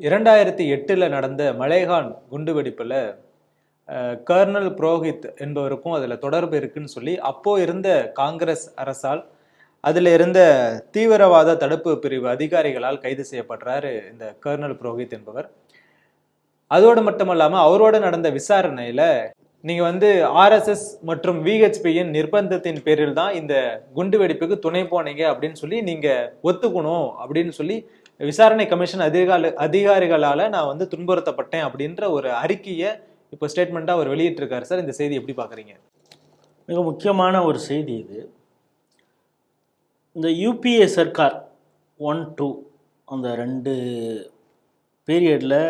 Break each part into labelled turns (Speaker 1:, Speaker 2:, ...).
Speaker 1: இரண்டாயிரத்தி எட்டில் நடந்த மலேகான் குண்டுவெடிப்பில் கர்னல் புரோஹித் என்பவருக்கும் அதில் தொடர்பு இருக்குன்னு சொல்லி அப்போது இருந்த காங்கிரஸ் அரசால் அதில் இருந்த தீவிரவாத தடுப்பு பிரிவு அதிகாரிகளால் கைது செய்யப்படுறாரு இந்த கர்னல் புரோஹித் என்பவர். அதோடு மட்டுமல்லாமல் அவரோட நடந்த விசாரணையில் நீங்கள் வந்து ஆர்எஸ்எஸ் மற்றும் விஹெச்பியின் நிர்பந்தத்தின் பேரில் தான் இந்த குண்டு வெடிப்புக்கு துணை போனீங்க அப்படின்னு சொல்லி நீங்கள் ஒத்துக்கணும் அப்படின்னு சொல்லி விசாரணை கமிஷன் அதிகாரி அதிகாரிகளால் நான் வந்து துன்புறுத்தப்பட்டேன் அப்படின்ற ஒரு அறிக்கையை இப்போ ஸ்டேட்மெண்ட்டாக அவர் வெளியிட்டிருக்காரு. சார் இந்த செய்தி எப்படி பார்க்குறீங்க
Speaker 2: மிக முக்கியமான ஒரு செய்தி இது. இந்த யூபிஏ சர்க்கார் ஒன் டூ அந்த ரெண்டு பீரியடில்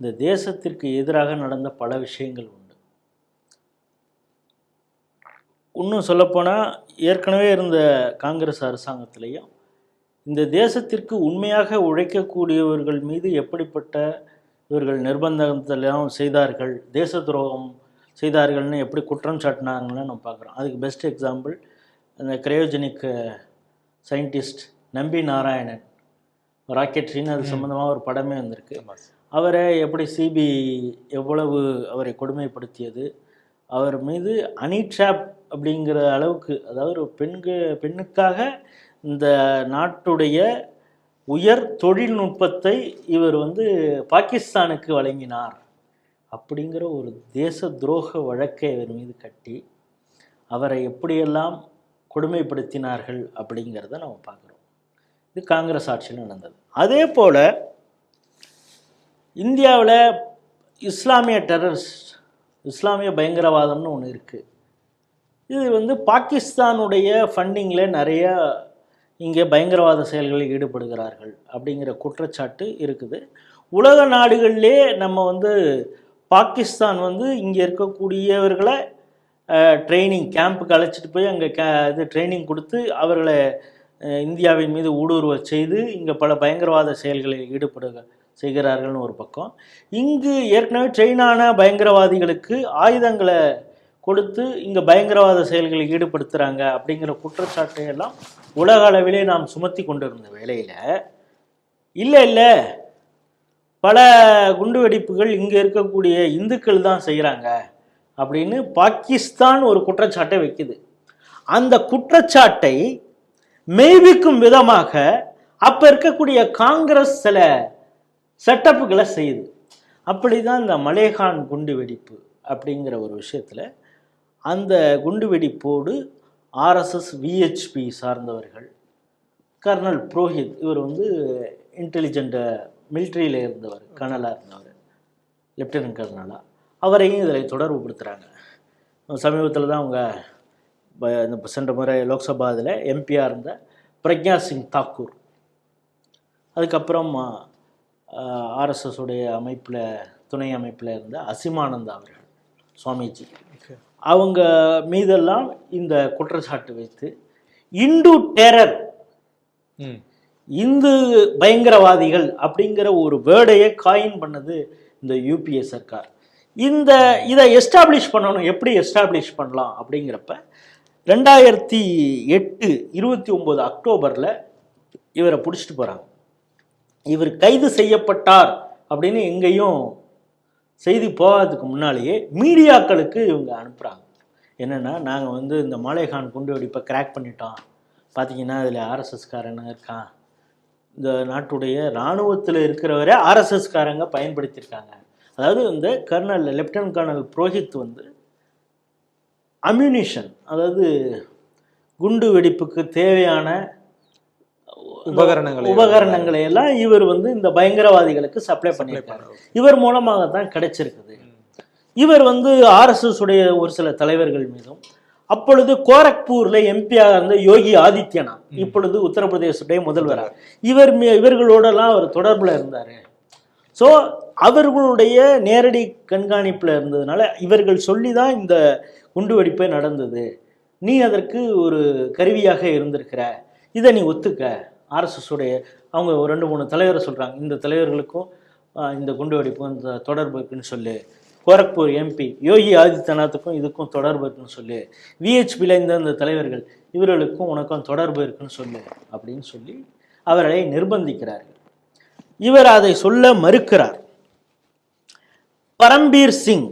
Speaker 2: இந்த தேசத்திற்கு எதிராக நடந்த பல விஷயங்கள் உண்டு. இன்னும் சொல்லப்போனால் ஏற்கனவே இருந்த காங்கிரஸ் அரசாங்கத்திலையும் இந்த தேசத்திற்கு உண்மையாக உழைக்கக்கூடியவர்கள் மீது எப்படிப்பட்ட இவர்கள் நிர்பந்தத்தெல்லாம் செய்தார்கள்? தேச துரோகம் செய்தார்கள்னு எப்படி குற்றம் சாட்டினாங்கன்னு நம்ம பார்க்குறோம். அதுக்கு பெஸ்ட் எக்ஸாம்பிள் அந்த கிரையோஜெனிக் சயின்டிஸ்ட் நம்பி நாராயணன். ராக்கெட்ரின்னு அது சம்மந்தமாக ஒரு படமே வந்திருக்கு. அவரை எப்படி சிபி எவ்வளவு அவரை கொடுமைப்படுத்தியது? அவர் மீது அனி ட்ராப் அப்படிங்கிற அளவுக்கு அதாவது ஒரு பெண்கு பெண்ணுக்காக இந்த நாட்டுடைய உயர் தொழில்நுட்பத்தை இவர் வந்து பாகிஸ்தானுக்கு வழங்கினார் அப்படிங்கிற ஒரு தேச துரோக வழக்கை இவர் மீது கட்டி அவரை எப்படியெல்லாம் கொடுமைப்படுத்தினார்கள் அப்படிங்கிறத நம்ம பார்க்குறோம். இது காங்கிரஸ் ஆட்சியில் நடந்தது. அதே போல் இந்தியாவில் இஸ்லாமிய டெரரிஸ்ட் இஸ்லாமிய பயங்கரவாதம்னு ஒன்று இருக்குது இது வந்து பாகிஸ்தானுடைய ஃபண்டிங்கில் நிறைய இங்கே பயங்கரவாத செயல்களில் ஈடுபடுகிறார்கள் அப்படிங்கிற குற்றச்சாட்டு இருக்குது. உலக நாடுகளிலே நம்ம வந்து பாகிஸ்தான் வந்து இங்கே இருக்கக்கூடியவர்களை ட்ரைனிங் கேம்புக்கு அழைச்சிட்டு போய் அங்கே கே இது ட்ரைனிங் கொடுத்து அவர்களை இந்தியாவின் மீது ஊடுருவ செய்து இங்கே பல பயங்கரவாத செயல்களில் ஈடுபடுக செய்கிறார்கள்னு ஒரு பக்கம். இங்கு ஏற்கனவே ட்ரெயினான பயங்கரவாதிகளுக்கு ஆயுதங்களை கொடுத்து இங்கே பயங்கரவாத செயல்களில் ஈடுபடுத்துகிறாங்க அப்படிங்கிற குற்றச்சாட்டை எல்லாம் உலக அளவிலே நாம் சுமத்தி கொண்டிருந்த வேளையில் இல்லை இல்லை பல குண்டுவெடிப்புகள் இங்கே இருக்கக்கூடிய இந்துக்கள் தான் செய்கிறாங்க அப்படின்னு பாகிஸ்தான் ஒரு குற்றச்சாட்டை வைக்குது. அந்த குற்றச்சாட்டை மெய்விக்கும் விதமாக அப்போ இருக்கக்கூடிய காங்கிரஸ் சில செட்டப்புகளை செய்யுது. அப்படி தான் இந்த மலேகான் குண்டு வெடிப்பு அப்படிங்கிற ஒரு விஷயத்தில் அந்த குண்டு வெடிப்போடு ஆர்எஸ்எஸ் விஹெச்பி சார்ந்தவர்கள் கர்னல் புரோஹித் இவர் வந்து இன்டெலிஜென்ட் மிலிட்ரியில் இருந்தவர் கர்னலாக இருந்தவர் லெப்டினன்ட் கர்னலாக அவரையும் இதில் தொடர்பு படுத்துகிறாங்க சமீபத்தில் தான் அவங்க ப- இந்த சென்ற முறை லோக்சபா இதில் எம்பியாக இருந்த பிரக்யா சிங் தாக்கூர். அதுக்கப்புறம் ஆர்எஸ்எஸ் உடைய அமைப்பில் துணை அமைப்பில் இருந்த அசிமானந்தா அவர்கள் சுவாமிஜி. அவங்க மீதெல்லாம் இந்த குற்றச்சாட்டு வைத்து இந்து டெரர் இந்து பயங்கரவாதிகள் அப்படிங்கிற ஒரு வேர்டையே காயின் பண்ணது இந்த யூபிஏ சர்க்கார். இந்த இதை எஸ்டாப்ளிஷ் பண்ணணும் எப்படி எஸ்டாப்ளிஷ் பண்ணலாம் அப்படிங்கிறப்ப ரெண்டாயிரத்தி எட்டு இருபத்தி ஒம்பது அக்டோபரில் இவரை பிடிச்சிட்டு போகிறாங்க இவர் கைது செய்யப்பட்டார் அப்படின்னு எங்கேயும் செய்தி போகாததுக்கு முன்னாலேயே மீடியாக்களுக்கு இவங்க அனுப்புகிறாங்க என்னென்னா நாங்கள் வந்து இந்த மாலேகான் குண்டு வெடிப்பை கிராக் பண்ணிட்டோம். பார்த்தீங்கன்னா அதில் ஆர்எஸ்எஸ்காரன் இருக்கான். இந்த நாட்டுடைய இராணுவத்தில் இருக்கிறவரை ஆர்எஸ்எஸ்காரங்க பயன்படுத்தியிருக்காங்க. அதாவது இந்த கர்னல் லெப்டினன்ட் கர்னல் புரோஹித் வந்து அம்யூனிஷன் அதாவது குண்டு வெடிப்புக்கு தேவையான
Speaker 1: உபகரணங்களை
Speaker 2: உபகரணங்களை எல்லாம் இவர் வந்து இந்த பயங்கரவாதிகளுக்கு சப்ளை பண்ணியிருக்காரு. இவர் மூலமாக தான் கிடைச்சிருக்குது. இவர் வந்து ஆர்எஸ்எஸ் உடைய ஒரு சில தலைவர்கள் மீதும் அப்பொழுது கோரக்பூர்ல எம்பியாக இருந்த யோகி ஆதித்யநாத் இப்பொழுது உத்தரப்பிரதேசத்துடைய முதல்வராக இவர் இவர்களோடலாம் அவர் தொடர்புல இருந்தாரு. ஸோ அவர்களுடைய நேரடி கண்காணிப்பில் இருந்ததுனால இவர்கள் சொல்லி தான் இந்த குண்டுவெடிப்பே நடந்தது. நீ அதற்கு ஒரு கருவியாக இருந்திருக்கிற. இதை நீ ஒத்துக்க. ஆர்எஸ்எஸுடைய அவங்க ஒரு ரெண்டு மூணு தலைவரை சொல்கிறாங்க இந்த தலைவர்களுக்கும் இந்த இந்த குண்டுவெடிப்பும் இந்த தொடர்பு இருக்குன்னு சொல்லு. கோரக்பூர் எம்பி யோகி ஆதித்யநாத்துக்கும் இதுக்கும் தொடர்பு இருக்குன்னு சொல்லு. விஹெச்பியில் இந்த இந்த தலைவர்கள் இவர்களுக்கும் உனக்கும் தொடர்பு இருக்குன்னு சொல்லு அப்படின்னு சொல்லி அவர்களை நிர்பந்திக்கிறார்கள். இவர் அதை சொல்ல மறுக்கிறார். பரம்பீர் சிங்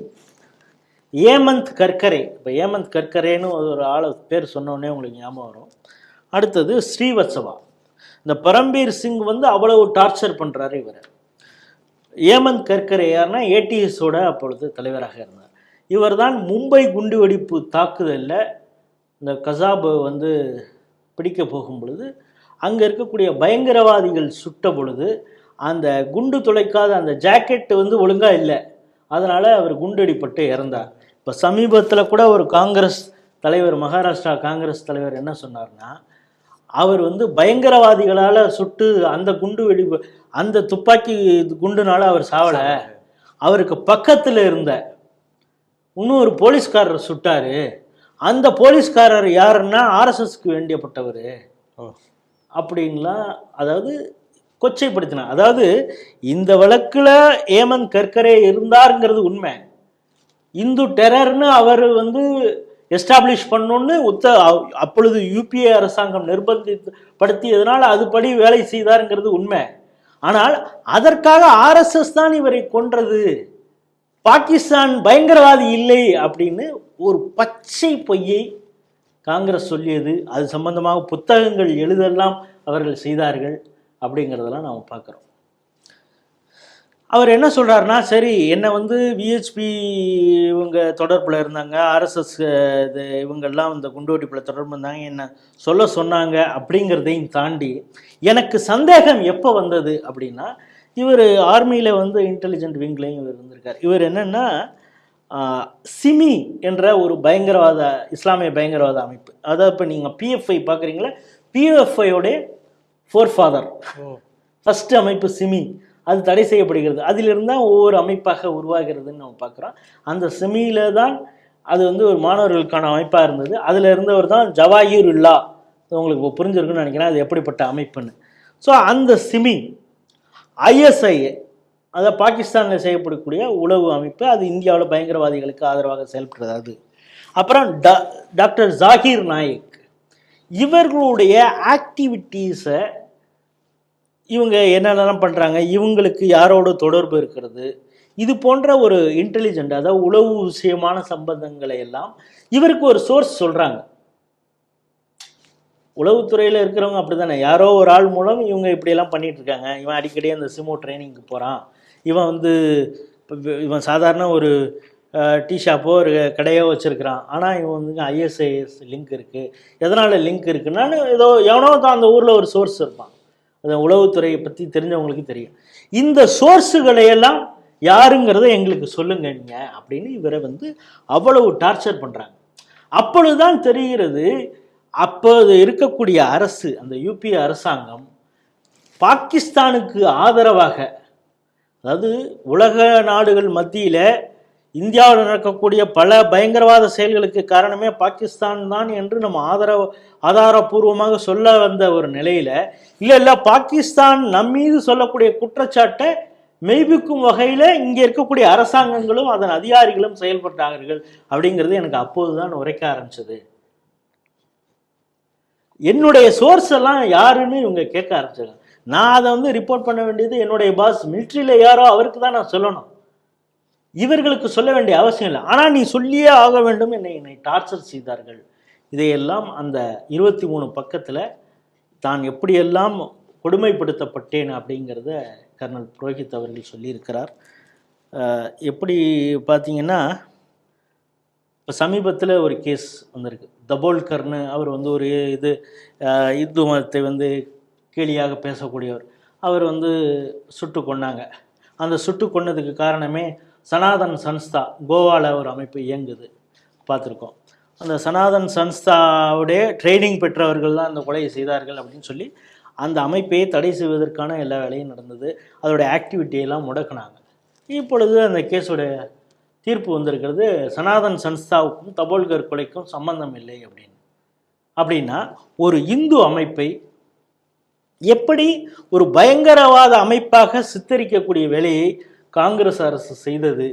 Speaker 2: ஏமந்த் கர்கரே இப்போ ஏமந்த் கர்கரேன்னு ஒரு ஆளை பேர் சொன்னோடனே உங்களுக்கு ஞாபகம் வரும். அடுத்தது ஸ்ரீவத்சவா. இந்த பரம்பீர் சிங் வந்து அவ்வளவு டார்ச்சர் பண்ணுறாரு இவர். ஏமந்த் கர்கரே யார்னா ஏடிஎஸோட அப்பொழுது தலைவராக இருந்தார். இவர்தான் மும்பை குண்டுவெடிப்பு தாக்குதலில் இந்த கசாபு வந்து பிடிக்க போகும் பொழுது அங்கே இருக்கக்கூடிய பயங்கரவாதிகள் சுட்ட பொழுது அந்த குண்டு துளைக்காத அந்த ஜாக்கெட் வந்து ஒழுங்காக இல்லை. அதனால் அவர் குண்டடிப்பட்டு இறந்தார். இப்போ சமீபத்தில் கூட ஒரு காங்கிரஸ் தலைவர் மகாராஷ்டிரா காங்கிரஸ் தலைவர் என்ன சொன்னார்னா அவர் வந்து பயங்கரவாதிகளால் சுட்டு அந்த குண்டு வெடிப்பு அந்த துப்பாக்கி குண்டுனால அவர் சாவலை. அவருக்கு பக்கத்தில் இருந்த இன்னொரு போலீஸ்காரர் சுட்டாரு. அந்த போலீஸ்காரர் யாருன்னா ஆர்எஸ்எஸ்க்கு வேண்டியப்பட்டவர்.
Speaker 1: ஓ.
Speaker 2: அப்படின்லாம் அதாவது கொச்சைப்படுத்தினார் அதாவது இந்த வழக்கில் ஏமந்த் கர்கரே இருந்தாருங்கிறது உண்மை. இந்து டெரர்னு அவர் வந்து எஸ்டாப்ளிஷ் பண்ணணும்னு உத்த அ- அப்பொழுது யூபிஏ அரசாங்கம் நிர்பந்தித்து படுத்தியதனால் அதுபடி வேலை செய்தாருங்கிறது உண்மை. ஆனால் அதற்காக ஆர்எஸ்எஸ் தான் இவரை கொன்றது. பாகிஸ்தான் பயங்கரவாதி இல்லை அப்படின்னு ஒரு பச்சை பொய்யை காங்கிரஸ் சொல்லியது. அது சம்பந்தமாக புத்தகங்கள் எழுதெல்லாம் அவர்கள் செய்தார்கள் அப்படிங்கிறதெல்லாம் நாம் பார்க்குறோம். அவர் என்ன சொல்றாருன்னா சரி என்னை வந்து விஹெச்பி இவங்க தொடர்பில் இருந்தாங்க ஆர்எஸ்எஸ் இது இவங்கெல்லாம் இந்த குண்டுவெடிப்பில் தொடர்பு இருந்தாங்க என்ன சொல்ல சொன்னாங்க அப்படிங்கிறதையும் தாண்டி எனக்கு சந்தேகம் எப்போ வந்தது அப்படின்னா இவர் ஆர்மியில் வந்து இன்டெலிஜென்ட் விங்லேயும் இவர் இருந்திருக்கார். இவர் என்னன்னா சிமி என்ற ஒரு பயங்கரவாத இஸ்லாமிய பயங்கரவாத அமைப்பு. அதாவது இப்போ நீங்கள் பிஎஃப்ஐ பார்க்குறீங்களா பிஎஃப்ஐயோடைய ஃபோர் ஃபாதர்
Speaker 1: ஓ.
Speaker 2: ஃபர்ஸ்ட் அமைப்பு சிமி. அது தடை செய்யப்படுகிறது. அதிலிருந்து தான் ஒவ்வொரு அமைப்பாக உருவாகிறதுன்னு நம்ம பார்க்குறோம். அந்த சிமியில தான் அது வந்து ஒரு மாணவர்களுக்கான அமைப்பாக இருந்தது. அதில் இருந்தவர் தான் ஜவாஹீர் இல்லா உங்களுக்கு புரிஞ்சிருக்குன்னு நினைக்கிறேன். அது எப்படிப்பட்ட அமைப்புன்னு. ஸோ அந்த சிமி ஐஎஸ்ஐ அதை பாகிஸ்தானில் செய்யப்படக்கூடிய உளவு அமைப்பு அது இந்தியாவில் பயங்கரவாதிகளுக்கு ஆதரவாக செயல்படுறது அது. அப்புறம் ட டாக்டர் ஜாகிர் நாயக். இவர்களுடைய ஆக்டிவிட்டீஸை இவங்க என்னென்னலாம் பண்ணுறாங்க இவங்களுக்கு யாரோட தொடர்பு இருக்கிறது? இது போன்ற ஒரு இன்டெலிஜென்ட் அதாவது உளவு விஷயமான சம்பந்தங்களை எல்லாம் இவருக்கு ஒரு சோர்ஸ் சொல்கிறாங்க உளவுத்துறையில் இருக்கிறவங்க அப்படி தானே யாரோ ஒரு ஆள் மூலம் இவங்க இப்படியெல்லாம் பண்ணிகிட்ருக்காங்க இருக்காங்க இவன் அடிக்கடி அந்த சிமோ ட்ரைனிங்க்கு போகிறான் இவன் வந்து இப்போ இவன் சாதாரண ஒரு டீ ஷாப்போ ஒரு கடையோ வச்சுருக்கிறான். ஆனால் இவன் வந்து ஐஎஸ்ஐஎஸ் லிங்க் இருக்குது எதனால் லிங்க் இருக்குன்னா ஏதோ எவனோ தான் அந்த ஊரில் ஒரு சோர்ஸ் இருப்பான். அந்த உளவுத்துறையை பற்றி தெரிஞ்சவங்களுக்கு தெரியும். இந்த சோர்ஸுகளையெல்லாம் யாருங்கிறத எங்களுக்கு சொல்லுங்க நீங்கள் அப்படின்னு இவரை வந்து அவ்வளவு டார்ச்சர் பண்ணுறாங்க அப்பொழுதுதான் தெரிகிறது அப்போது இருக்கக்கூடிய அரசு அந்த யூபி அரசாங்கம் பாகிஸ்தானுக்கு ஆதரவாக அதாவது உலக நாடுகள் மத்தியில் இந்தியாவில் நடக்கக்கூடிய பல பயங்கரவாத செயல்களுக்கு காரணமே பாகிஸ்தான் தான் என்று நம்ம ஆதரவு ஆதாரபூர்வமாக சொல்ல வந்த ஒரு நிலையில இல்லை இல்லை பாகிஸ்தான் நம் மீது சொல்லக்கூடிய குற்றச்சாட்டை மெய்ப்பிக்கும் வகையில் இங்கே இருக்கக்கூடிய அரசாங்கங்களும் அதன் அதிகாரிகளும் செயல்பட்டார்கள் அப்படிங்கிறது எனக்கு அப்போதுதான் உரைக்க ஆரம்பிச்சது. என்னுடைய சோர்ஸ் எல்லாம் யாருன்னு இவங்க கேட்க ஆரம்பிச்சாங்க. நான் அதை வந்து ரிப்போர்ட் பண்ண வேண்டியது என்னுடைய பாஸ் மிலிட்ரியில் யாரோ அவருக்கு தான் நான் சொல்லணும். இவர்களுக்கு சொல்ல வேண்டிய அவசியம் இல்லை. ஆனால் நீ சொல்லியே ஆக வேண்டும் என்னை என்னை டார்ச்சர் செய்தார்கள். இதையெல்லாம் அந்த இருபத்தி மூணு பக்கத்தில் தான் எப்படியெல்லாம் கொடுமைப்படுத்தப்பட்டேன் அப்படிங்கிறத கர்னல் புரோஹித் அவர்கள் சொல்லியிருக்கிறார். எப்படி பார்த்தீங்கன்னா இப்போ சமீபத்தில் ஒரு கேஸ் வந்திருக்கு. தபோல்கர்னு அவர் வந்து ஒரு இது இந்து மதத்தை வந்து கேலியாக பேசக்கூடியவர். அவர் வந்து சுட்டு கொன்னாங்க. அந்த சுட்டு கொன்னதுக்கு காரணமே சனாதன் சன்ஸ்தா கோவாவில் ஒரு அமைப்பு இயங்குது. பார்த்துருக்கோம். அந்த சனாதன் சன்ஸ்தாவுடைய ட்ரைனிங் பெற்றவர்கள் தான் அந்த கொலையை செய்தார்கள் அப்படின்னு சொல்லி அந்த அமைப்பை தடை செய்வதற்கான எல்லா வேலையும் நடந்தது. அதோடைய ஆக்டிவிட்டியெல்லாம் முடக்குனாங்க. இப்பொழுது அந்த கேஸோடைய தீர்ப்பு வந்திருக்கிறது சனாதன் சன்ஸ்தாவுக்கும் தபோல்கர் கொலைக்கும் சம்பந்தம் இல்லை அப்படின்னு. அப்படின்னா ஒரு இந்து அமைப்பை எப்படி ஒரு பயங்கரவாத அமைப்பாக சித்தரிக்கக்கூடிய வேலையை காங்கிரஸ் அரசு செய்தது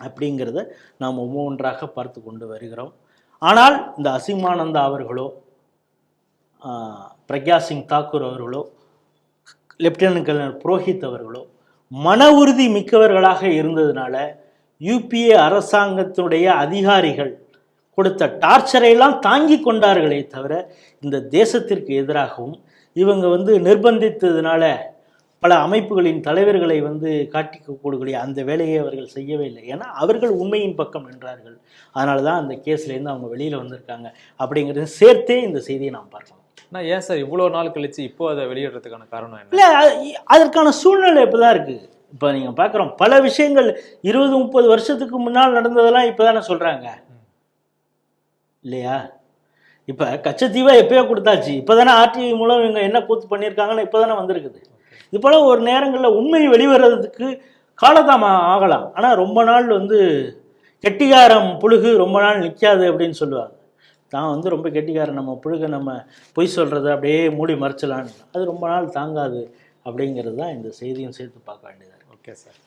Speaker 2: அப்படிங்கிறத நாம் ஒவ்வொன்றாக பார்த்து கொண்டு வருகிறோம். ஆனால் இந்த அசிமானந்தா அவர்களோ பிரக்யா சிங் தாக்கூர் அவர்களோ லெப்டினன்ட் கர்னல் புரோஹித் அவர்களோ மன உறுதி மிக்கவர்களாக இருந்ததுனால யூபிஏ அரசாங்கத்தினுடைய அதிகாரிகள் கொடுத்த டார்ச்சரை எல்லாம் தாங்கி கொண்டார்களே தவிர இந்த தேசத்திற்கு எதிராகவும் இவங்க வந்து நிர்பந்தித்ததுனால பல அமைப்புகளின் தலைவர்களை வந்து காட்டிக்கக்கூடிய அந்த வேலையை அவர்கள் செய்யவே இல்லை. ஏன்னா அவர்கள் உண்மையின் பக்கம் நின்றார்கள். அதனால தான் அந்த கேஸ்லேருந்து அவங்க வெளியில் வந்திருக்காங்க. அப்படிங்கிறது சேர்த்தே இந்த செய்தியை நாம் பார்க்கலாம்.
Speaker 1: ஆனால் ஏன் சார் இவ்வளோ நாள் கழிச்சு இப்போ அதை வெளியிடுறதுக்கான காரணம் என்ன?
Speaker 2: இல்லை அதற்கான சூழ்நிலை இப்போ தான் இருக்குது இப்போ நீங்கள் பார்க்குறோம் பல விஷயங்கள் இருபது முப்பது வருஷத்துக்கு முன்னால் நடந்ததெல்லாம் இப்போ தானே சொல்கிறாங்க இல்லையா? இப்போ கச்சத்தீவை எப்பயோ கொடுத்தாச்சு. இப்போ தானே ஆர்டிஐ மூலம் இவங்க என்ன கூத்து பண்ணியிருக்காங்கன்னு இப்போ தானே வந்திருக்குது. இது போல் ஒரு நேரங்களில் உண்மை வெளிவரதுக்கு காலதாமம் ஆகலாம். ஆனால் ரொம்ப நாள் வந்து கெட்டிகாரம் புழுகு ரொம்ப நாள் நிற்காது அப்படின்னு சொல்லுவாங்க. தான் வந்து ரொம்ப கெட்டிக்காரன் நம்ம புழுக நம்ம பொய் சொல்கிறத அப்படியே மூடி மறைச்சலான்னு அது ரொம்ப நாள் தாங்காது அப்படிங்கிறது தான் இந்த செய்தியும் சேர்த்து பார்க்க வேண்டியதாக
Speaker 1: ஓகே சார்.